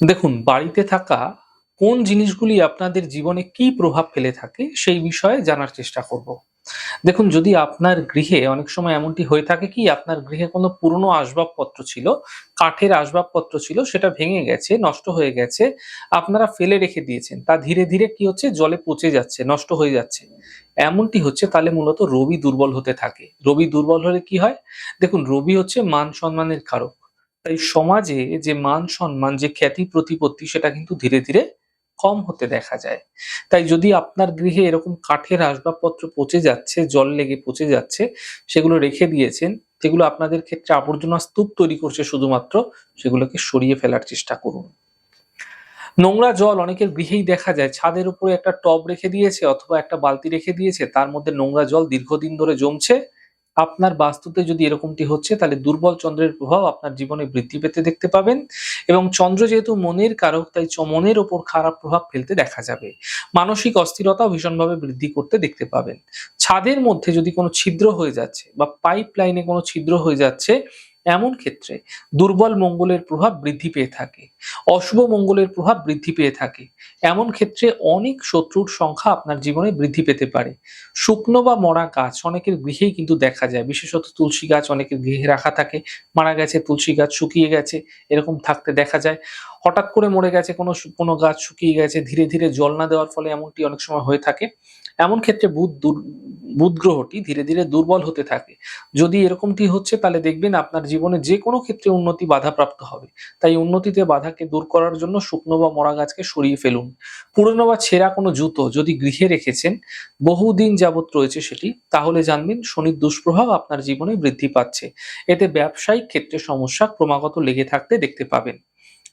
দেখুন বাড়িতে থাকা কোন জিনিসগুলি আপনাদের জীবনে কি প্রভাব ফেলে থাকে সেই বিষয়ে জানার চেষ্টা করব। দেখুন যদি আপনার গৃহে অনেক সময় এমনটি হয়ে থাকে কি আপনার গৃহে কোনো পুরনো আসবাবপত্র ছিল, কাঠের আসবাবপত্র ছিল সেটা ভেঙে গেছে, নষ্ট হয়ে গেছে, আপনারা ফেলে রেখে দিয়েছেন। তা ধীরে, ধীরে কি হচ্ছে জলে পচে যাচ্ছে, নষ্ট হয়ে যাচ্ছে। এমনটি হচ্ছে তাহলে মূলত রবি দুর্বল হতে থাকে। রবি দুর্বল হলে কি হয়? দেখুন রবি হচ্ছে মান-সম্মানের কারক। তাই সমাজে যে মান-সম্মান, যে খ্যাতি প্রতিপত্তি সেটা কিন্তু ধীরে, ধীরে কম হতে দেখা যায়। তাই যদি আপনার গৃহে এরকম কাঠের আসবাবপত্র পচে যাচ্ছে, জল লেগে পচে যাচ্ছে, সেগুলো রেখে দিয়েছেন, যেগুলো আপনাদের ক্ষেত্রে আবর্জনা স্তূপ তৈরি করছে শুধুমাত্র, সেগুলোকে সরিয়ে ফেলার চেষ্টা করুন। নোংরা জল অনেকের গৃহেই দেখা যায় ছাদের উপরে একটা টব রেখে দিয়েছে অথবা একটা বালতি রেখে দিয়েছে, তার মধ্যে নোংরা জল দীর্ঘদিন ধরে জমছে। আপনার বাস্তুতে যদি এরকমটি হচ্ছে তাহলে দুর্বল চন্দ্রের প্রভাব আপনার জীবনে বৃদ্ধি পেতে দেখতে পাবেন এবং চন্দ্র যেহেতু মনের কারক তাই মনের ওপর খারাপ প্রভাব ফেলতে দেখা যাবে। মানসিক অস্থিরতাও ভীষণভাবে বৃদ্ধি করতে দেখতে পাবেন। ছাদের মধ্যে যদি কোনো ছিদ্র হয়ে যাচ্ছে বা পাইপ লাইনে কোনো ছিদ্র হয়ে যাচ্ছে, এমন ক্ষেত্রে দুর্বল মঙ্গলের প্রভাব বৃদ্ধি পেয়ে থাকে। অশুভ মঙ্গলের প্রভাব বৃদ্ধি পেয়ে থাকে। এমন ক্ষেত্রে অনেক শত্রুর সংখ্যা আপনার জীবনে বৃদ্ধি পেতে পারে। শুকনো বা মরা গাছ অনেকের গৃহেই কিন্তু দেখা যায়। বিশেষত তুলসী গাছ অনেকের গৃহে রাখা থাকে। মারা গেছে তুলসী গাছ শুকিয়ে গেছে এরকম থাকতে দেখা যায়। হঠাৎ করে মরে গেছে কোনো কোনো গাছ শুকিয়ে গেছে ধীরে, ধীরে জল না দেওয়ার ফলে এমনটি অনেক সময় হয়ে থাকে। এমন ক্ষেত্রে বুধ বুধ গ্রহটি ধীরে, ধীরে দুর্বল হতে থাকে। যদি এরকমটি হচ্ছে তাহলে দেখবেন আপনার জীবনে যেকোনো ক্ষেত্রে উন্নতি বাধাপ্রাপ্ত হবে। তাই উন্নতিতে বাধাকে দূর করার জন্য শুকনো বা মরা গাছকে সরিয়ে ফেলুন। পুরনো বা ছেঁড়া কোনো জুতো যদি গৃহে রেখেছেন, বহুদিন যাবৎ রয়েছে সেটি, তাহলে জানবেন শনির দুষ্প্রভাব আপনার জীবনে বৃদ্ধি পাচ্ছে। এতে ব্যবসায়িক ক্ষেত্রে সমস্যা ক্রমাগত লেগে থাকতে দেখতে পাবেন।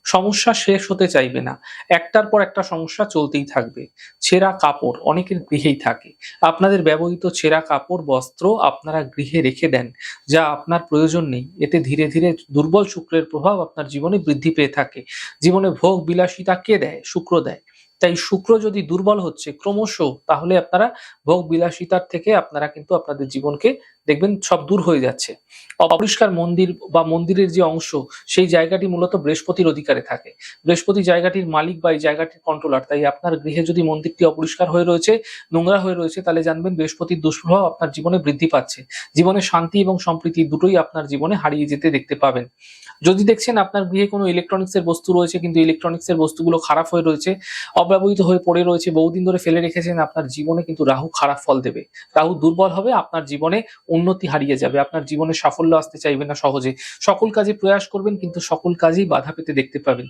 সমস্যা শেষ হতে চাইবে না। একটার পর একটা সমস্যা চলতেই থাকবে। ছেঁড়া কাপড় অনেকের গৃহেই থাকে। আপনাদের ব্যবহৃত ছেঁড়া কাপড়, বস্ত্র আপনারা গৃহে রেখে দেন, যা আপনার প্রয়োজন নেই। এতে ধীরে, ধীরে দুর্বল শুক্রের প্রভাব আপনার জীবনে বৃদ্ধি পেয়ে থাকে। জীবনে ভোগ বিলাসিতা কে দেয়? শুক্র দেয়। তাই শুক্র যদি দুর্বল হচ্ছে ক্রমশ তাহলে আপনারা ভোগ বিলাসিতার থেকে আপনারা কিন্তু আপনাদের জীবনকে দেখবেন সব দূর হয়ে যাচ্ছে। অপরিষ্কার মন্দির বা মন্দিরের যে অংশ সেই জায়গাটি মূলত বৃহস্পতির অধিকারে থাকে। বৃহস্পতি জায়গাটির মালিক বা এই জায়গাটির কন্ট্রোলার। তাই আপনার গৃহে যদি মন্দিরটি অপরিষ্কার হয়ে রয়েছে, নোংরা হয়ে রয়েছে তাহলে জানবেন বৃহস্পতির দুষ্প্রভাব আপনার জীবনে বৃদ্ধি পাচ্ছে। জীবনে শান্তি এবং সম্প্রীতি দুটোই আপনার জীবনে হারিয়ে যেতে দেখতে পাবেন। যদি দেখছেন আপনার গৃহে কোনো ইলেকট্রনিক্সের বস্তু রয়েছে কিন্তু ইলেকট্রনিক্স এর বস্তুগুলো খারাপ হয়ে রয়েছে, অব্যবহৃত হয়ে পড়ে রয়েছে, বহুদিন ধরে ফেলে রেখেছেন, আপনার জীবনে কিন্তু রাহু খারাপ ফল দেবে। রাহু দুর্বল হবে, আপনার জীবনে উন্নতি হারিয়ে যাবে। আপনার জীবনে সাফল্য আসতে চাইবে না সহজে। সকল কাজে প্রয়াস করবেন, কিন্তু সকল কাজেই বাধা পেতে দেখতে পাবেন।